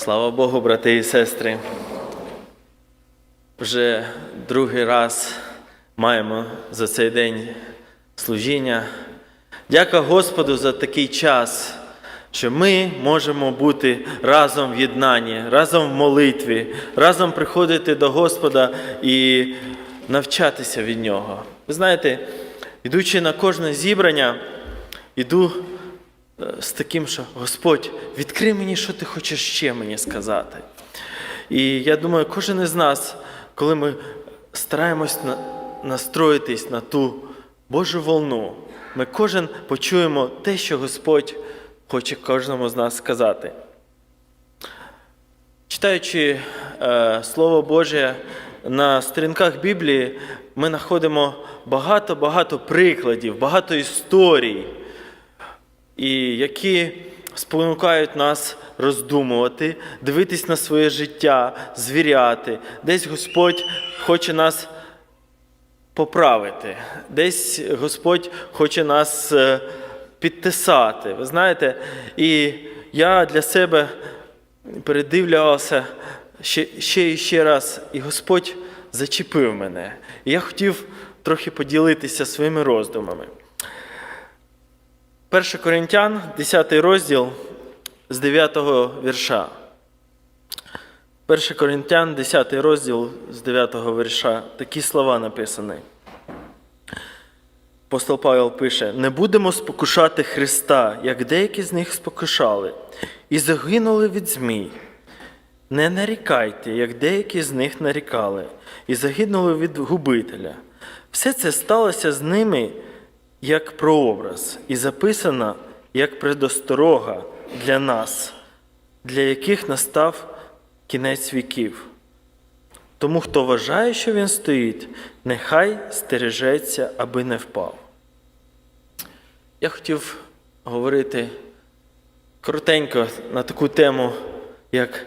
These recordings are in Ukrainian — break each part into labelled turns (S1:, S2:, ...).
S1: Слава Богу, брати і сестри. Вже другий раз маємо за цей день служіння. Дяка Господу за такий час, що ми можемо бути разом в єднанні, разом в молитві, разом приходити до Господа і навчатися від Нього. Ви знаєте, йдучи на кожне зібрання, іду з таким, що Господь, відкрий мені, що ти хочеш ще мені сказати. І я думаю, кожен із нас, коли ми стараємось на- настроїтись на ту Божу волну, ми кожен почуємо те, що Господь хоче кожному з нас сказати. Читаючи е, Слово Боже на сторінках Біблії, ми знаходимо багато-багато прикладів, багато історій, і які спонукають нас роздумувати, дивитись на своє життя, звіряти. Десь Господь хоче нас поправити, десь Господь хоче нас е, підтисати. Ви знаєте, і я для себе передивлявся ще, ще і ще раз, і Господь зачепив мене. І я хотів трохи поділитися своїми роздумами. 1 Коринтян, 10 розділ з 9 вірша. 1 Коринтян, 10 розділ з 9 вірша. Такі слова написані. Апостол Павел пише: не будемо спокушати Христа, як деякі з них спокушали, і загинули від змій. Не нарікайте, як деякі з них нарікали, і загинули від губителя. Все це сталося з ними як прообраз, і записано як предосторога для нас, для яких настав кінець віків. Тому, хто вважає, що він стоїть, нехай стережеться, аби не впав. Я хотів говорити коротенько на таку тему, як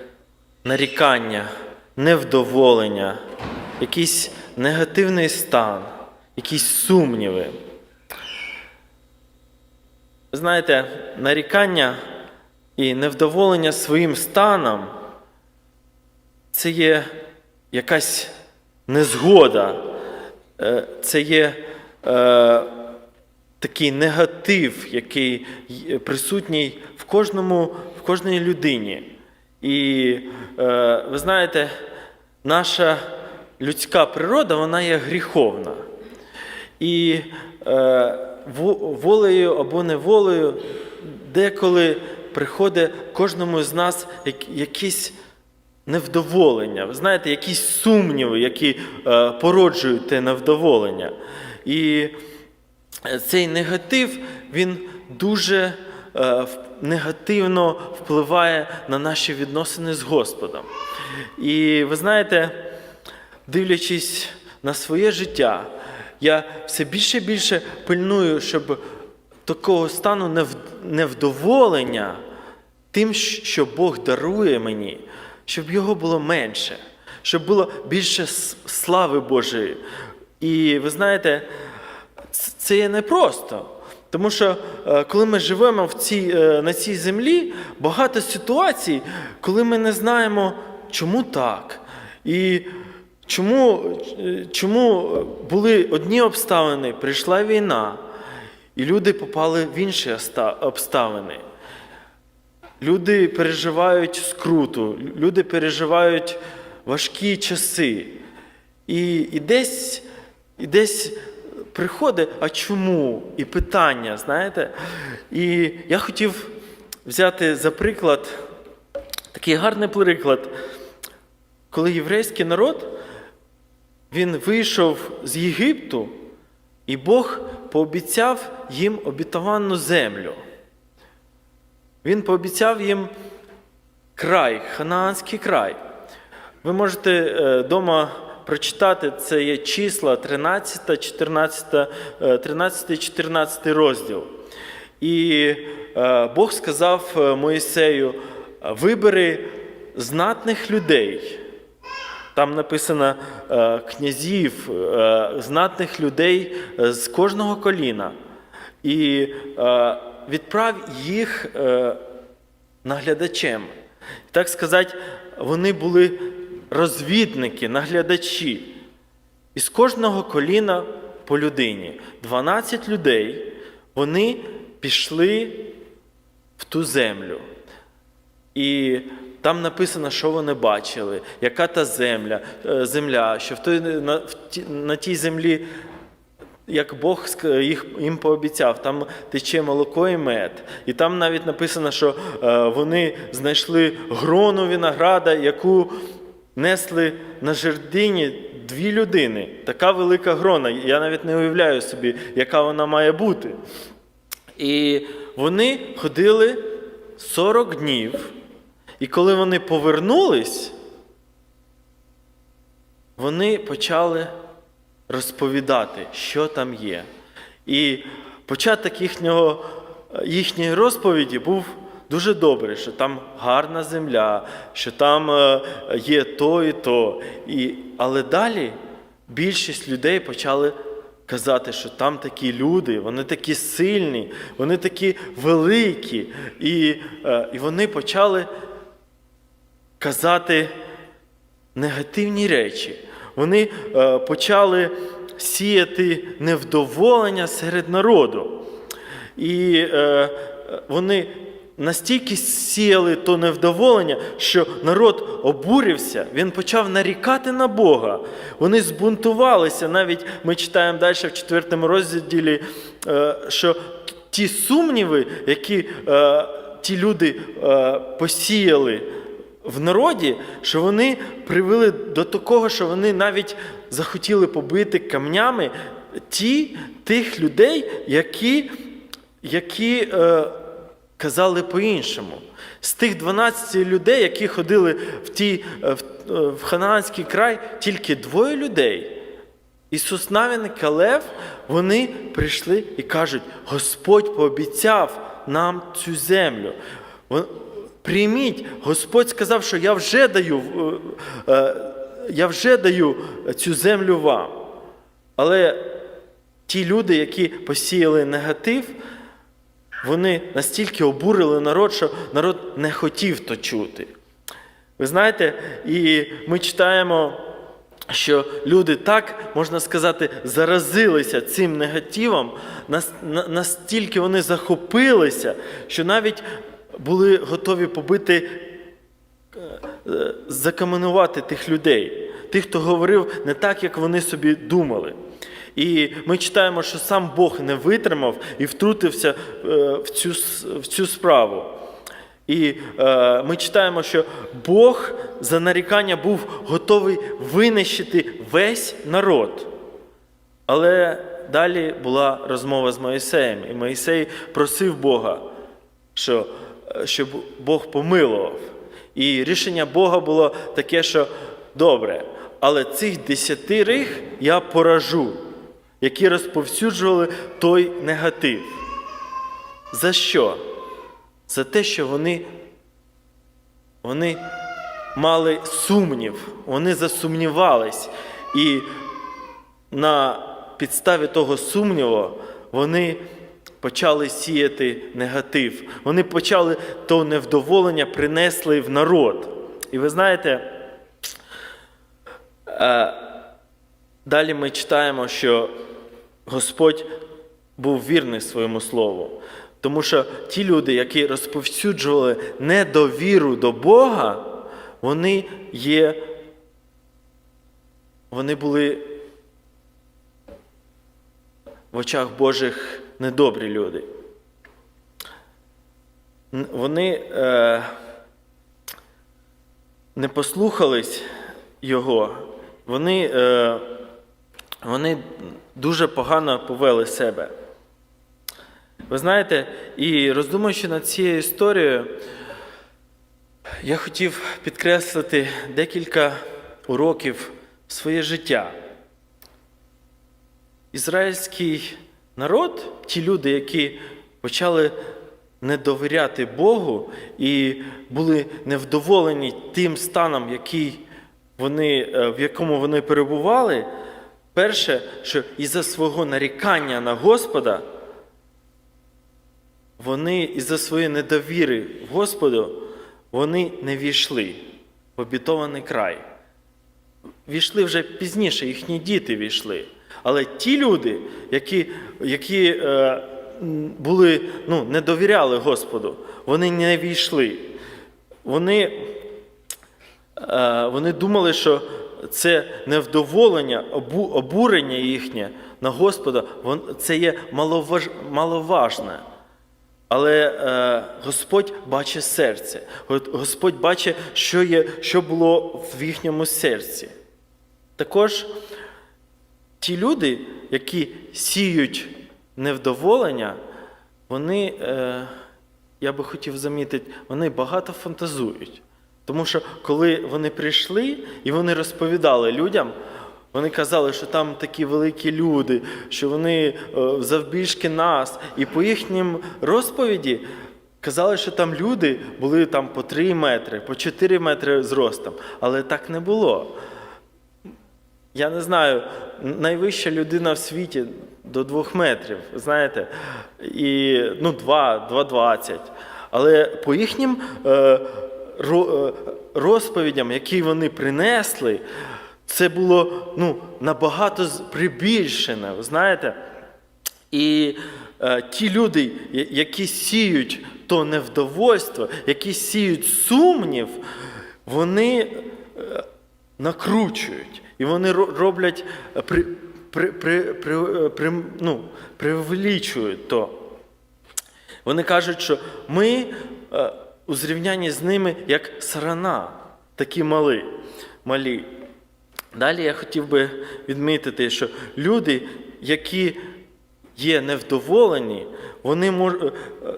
S1: нарікання, невдоволення, якийсь негативний стан, якісь сумніви. Знаєте, нарікання і невдоволення своїм станом це є якась незгода, е, це є е, такий негатив, який присутній в кожному, в кожній людині. І е, ви знаєте, наша людська природа вона є гріховна. І е, волею або неволею деколи приходить кожному з нас якісь невдоволення. Ви знаєте, якісь сумніви, які е, породжують те невдоволення. І цей негатив, він дуже е, негативно впливає на наші відносини з Господом. І ви знаєте, дивлячись на своє життя, я все більше і більше пильную, щоб такого стану невдоволення тим, що Бог дарує мені, щоб його було менше, щоб було більше слави Божої. І ви знаєте, це є непросто. Тому що е, коли ми живемо в цій, е, на цій землі, багато ситуацій, коли ми не знаємо, чому так. І чому, е, чому були одні обставини, прийшла війна, і люди попали в інші обставини. Люди переживають скруту, люди переживають важкі часи. І, і, десь, і десь приходить, а чому? І питання, знаєте? І я хотів взяти за приклад, такий гарний приклад, коли єврейський народ він вийшов з Єгипту, і Бог пообіцяв їм обітовану землю. Він пообіцяв їм край, ханаанський край. Ви можете вдома прочитати, це є числа 13, 14, е, 13, 14 розділ. І е, Бог сказав е, Моїсею: вибери знатних людей. Там написано е, князів, е, знатних людей е, з кожного коліна. І відправ їх наглядачем. Так сказати, вони були розвідники, наглядачі. Із кожного коліна по людині 12 людей вони пішли в ту землю. І там написано, що вони бачили, яка та земля, е, земля, що в той, на, на тій землі, як Бог їх, їм пообіцяв, там тече молоко і мед. І там навіть написано, що е, вони знайшли грону винограда, яку несли на жердині дві людини. Така велика грона. Я навіть не уявляю собі, яка вона має бути. І вони ходили 40 днів. І коли вони повернулись, вони почали розповідати, що там є. І початок їхнього, їхньої розповіді був дуже добрий, що там гарна земля, що там е, є то і то. І, але далі більшість людей почали казати, що там такі люди, вони такі сильні, вони такі великі. І, е, і вони почали казати негативні речі. Вони е, почали сіяти невдоволення серед народу. І е, вони настільки сіяли то невдоволення, що народ обурився, він почав нарікати на Бога. Вони збунтувалися. Навіть ми читаємо далі в четвертому розділі, е, що ті сумніви, які ті люди посіяли в народі, що вони привели до такого, що вони навіть захотіли побити камнями ті, тих людей, які, які е, казали по-іншому. З тих 12 людей, які ходили в, ті, е, в, е, в Ханаанський край, тільки двоє людей. Ісус Навін Калев, вони прийшли і кажуть: Господь пообіцяв нам цю землю. Прийміть, Господь сказав, що я вже даю, е, е, я вже даю цю землю вам. Але ті люди, які посіяли негатив, вони настільки обурили народ, що народ не хотів то чути. Ви знаєте, і ми читаємо, що люди так, можна сказати, заразилися цим негативом, настільки вони захопилися, що навіть були готові побити, е, закаменувати тих людей, тих, хто говорив не так, як вони собі думали. І ми читаємо, що сам Бог не витримав і втрутився е, в цю, в цю справу. І е, ми читаємо, що Бог за нарікання був готовий винищити весь народ. Але далі була розмова з Моїсеєм, і Моїсей просив Бога, що, щоб Бог помилував. І рішення Бога було таке, що добре, але цих десятирих я поражу, які розповсюджували той негатив. За що? За те, що вони, вони мали сумнів, вони засумнівались. І на підставі того сумніву вони почали сіяти негатив. Вони почали то невдоволення принесли в народ. І ви знаєте, е, далі ми читаємо, що Господь був вірний своєму слову. Тому що ті люди, які розповсюджували недовіру до Бога, вони є, вони були в очах Божих недобрі люди. Вони е, не послухались Його, вони, е, вони дуже погано повели себе. Ви знаєте, і роздумуючи над цією історією, я хотів підкреслити декілька уроків в своє життя. Ізраїльський народ, ті люди, які почали не довіряти Богу і були невдоволені тим станом, який вони, е, в якому вони перебували, перше, що із-за свого нарікання на Господа, вони із-за своєї недовіри Господу, вони не війшли в обітований край. Війшли вже пізніше, їхні діти війшли. Але ті люди, які, які е, були, ну, не довіряли Господу, вони не війшли. Вони, е, вони думали, що це невдоволення, обу, обурення їхнє на Господа, вон- це є маловаж, маловажне. Але е, Господь бачить серце. Господь бачить, що, є, що було в їхньому серці. Також ті люди, які сіють невдоволення, вони, е, я би хотів замітити, вони багато фантазують. Тому що коли вони прийшли і вони розповідали людям, вони казали, що там такі великі люди, що вони е, завбільшки нас. І по їхнім розповіді казали, що там люди були там по 3 метри, по 4 метри зростом. Але так не було. Я не знаю, найвища людина в світі до 2 метрів, знаєте, і ну, 2, 2,20. Але по їхнім е, е, розповідям, які вони принесли, це було ну, набагато прибільшене, знаєте. І е, ті люди, які сіють то невдовольство, які сіють сумнів, вони е, накручують. І вони роблять, е, при, при, при, при, е, при, ну, преувеличують то. Вони кажуть, що ми е, у зрівнянні з ними як сарана, такі мали, малі. Далі я хотів би відмітити, що люди, які є невдоволені, вони мож-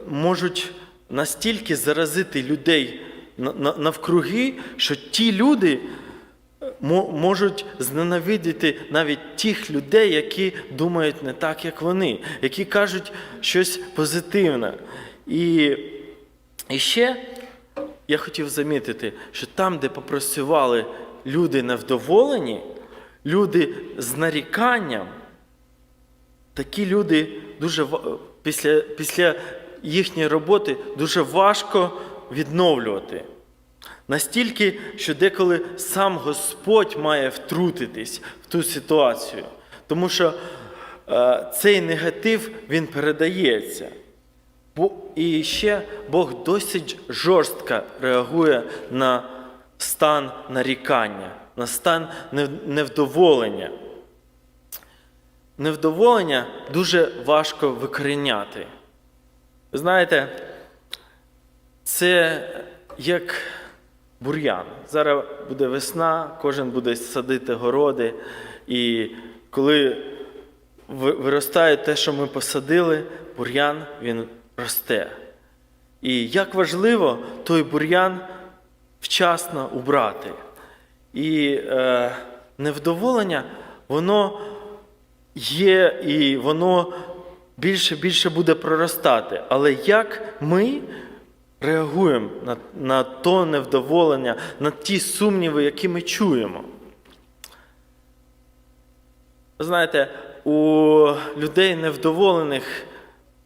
S1: можуть настільки заразити людей на- на- навкруги, що ті люди можуть зненавидіти навіть тих людей, які думають не так, як вони, які кажуть щось позитивне. І, і ще я хотів замітити, що там, де попрацювали люди невдоволені, люди з наріканням, такі люди дуже після, після їхньої роботи дуже важко відновлювати. Настільки, що деколи сам Господь має втрутитись в ту ситуацію, тому що е, цей негатив він передається. Бо, і ще Бог досить жорстко реагує на стан нарікання, на стан невдоволення. Невдоволення дуже важко викоріняти. Ви знаєте, це як бур'ян. Зараз буде весна, кожен буде садити городи, і коли виростає те, що ми посадили, бур'ян він росте. І як важливо той бур'ян вчасно убрати. І е, невдоволення, воно є і воно більше більше буде проростати. Але як ми реагуємо на, на то невдоволення, на ті сумніви, які ми чуємо? Знаєте, у людей невдоволених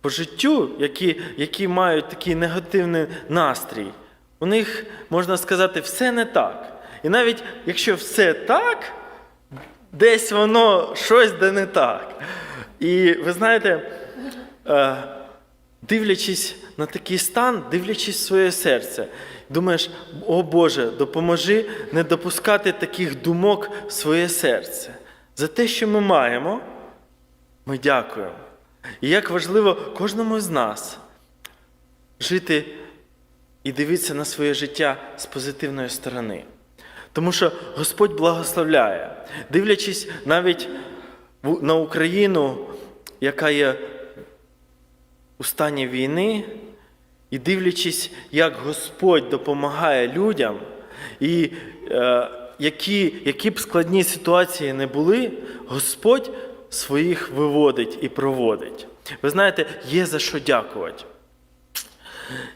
S1: по життю, які, які мають такий негативний настрій, у них, можна сказати, все не так. І навіть якщо все так, десь воно щось де не так. І ви знаєте, е, дивлячись на такий стан, дивлячись в своє серце, думаєш, о Боже, допоможи не допускати таких думок в своє серце. За те, що ми маємо, ми дякуємо. І як важливо кожному з нас жити і дивитися на своє життя з позитивної сторони. Тому що Господь благословляє, дивлячись навіть на Україну, яка є у стані війни, і дивлячись, як Господь допомагає людям, і е, які, які б складні ситуації не були, Господь своїх виводить і проводить. Ви знаєте, є за що дякувати.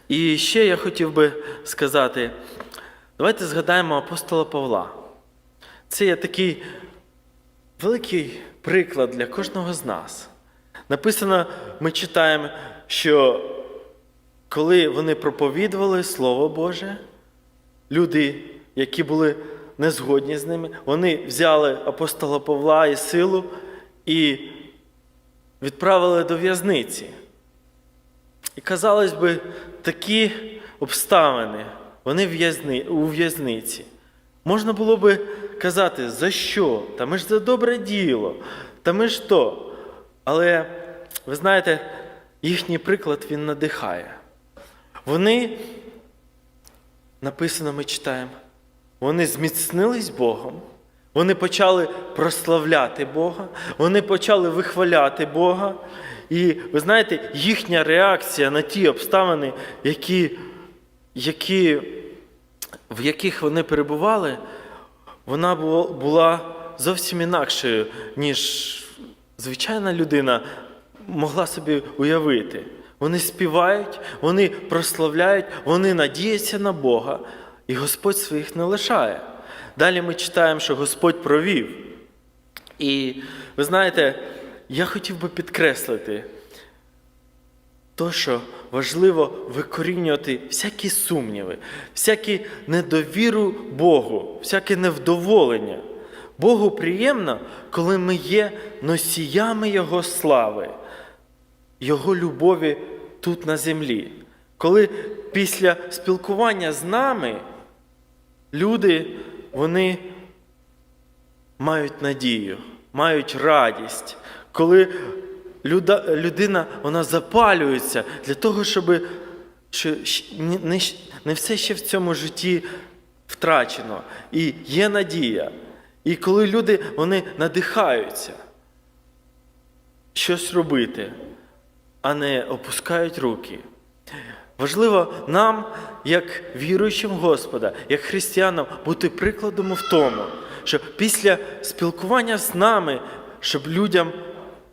S1: І ще я хотів би сказати: давайте згадаємо апостола Павла. Це є такий великий приклад для кожного з нас. Написано, ми читаємо, що коли вони проповідували Слово Боже, люди, які були не згодні з ними, вони взяли апостола Павла і силу і відправили до в'язниці. І, казалось би, такі обставини, вони в'язни, у в'язниці. Можна було би казати, за що? Та ми ж за добре діло, та ми ж то. Але ви знаєте, їхній приклад він надихає. Вони, написано, ми читаємо, вони зміцнились Богом, вони почали прославляти Бога, вони почали вихваляти Бога. І ви знаєте, їхня реакція на ті обставини, які, які, в яких вони перебували, вона була зовсім інакшою, ніж звичайна людина могла собі уявити. Вони співають, вони прославляють, вони надіються на Бога, і Господь своїх не лишає. Далі ми читаємо, що Господь провів. І ви знаєте, я хотів би підкреслити то, що важливо викорінювати всякі сумніви, всякі недовіру Богу, всяке невдоволення. Богу приємно, коли ми є носіями Його слави, Його любові тут на землі. Коли після спілкування з нами люди вони мають надію, мають радість, коли людина вона запалюється для того, щоб що не, не все ще в цьому житті втрачено. І є надія. І коли люди вони надихаються щось робити, а не опускають руки. Важливо нам, як віруючим Господа, як християнам, бути прикладом в тому, що після спілкування з нами, щоб людям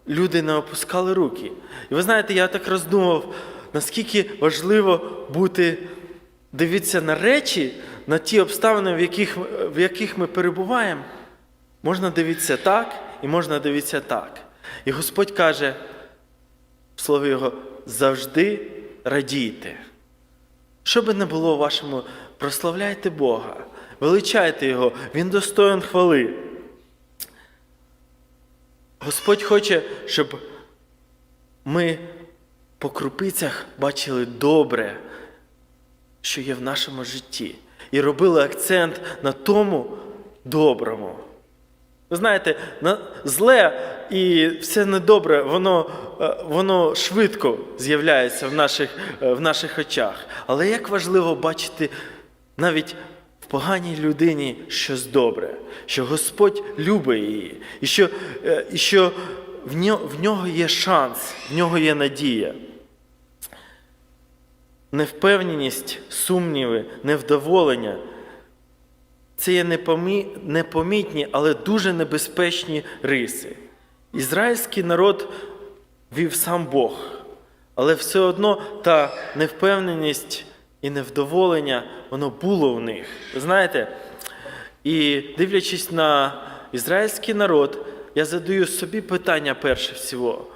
S1: люди не опускали руки. І ви знаєте, я так роздумав, наскільки важливо бути, дивитися на речі, на ті обставини, в яких, в яких ми перебуваємо. Можна дивитися так і можна дивитися так. І Господь каже в слові Його завжди радійте. Що би не було вашому, прославляйте Бога, величайте Його, Він достоин хвали. Господь хоче, щоб ми по крупицях бачили добре, що є в нашому житті, і робили акцент на тому доброму. Ви знаєте, зле і все недобре, воно, е, воно швидко з'являється в наших, е, в наших очах. Але як важливо бачити навіть в поганій людині щось добре, що Господь любить її, і що, е, і що в, нього, в нього є шанс, в нього є надія. Невпевненість, сумніви, невдоволення це є непомітні, але дуже небезпечні риси. Ізраїльський народ вів сам Бог, але все одно та невпевненість і невдоволення, воно було в них. Знаєте, і дивлячись на ізраїльський народ, я задаю собі питання перше всього.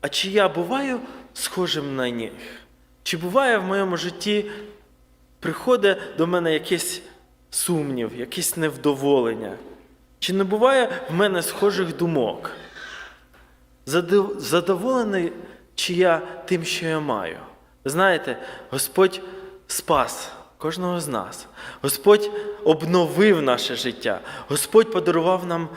S1: А чи я буваю схожим на них? Чи буває в моєму житті, приходить до мене якийсь сумнів, якесь невдоволення? Чи не буває в мене схожих думок? Задоволений чи я тим, що я маю? Знаєте, Господь спас кожного з нас. Господь обновив наше життя. Господь подарував нам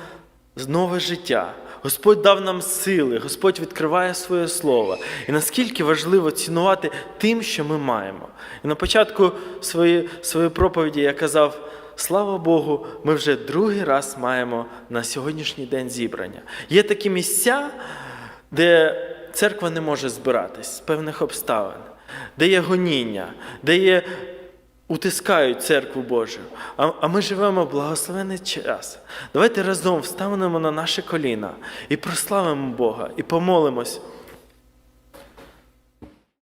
S1: нове життя. Господь дав нам сили, Господь відкриває своє слово. І наскільки важливо цінувати тим, що ми маємо. І на початку своєї, своєї проповіді я казав: слава Богу, ми вже другий раз маємо на сьогоднішній день зібрання. Є такі місця, де церква не може збиратись з певних обставин, де є гоніння, де є утискають церкву Божу. А, а ми живемо в благословений час. Давайте разом встанемо на наші коліна і прославимо Бога, і помолимось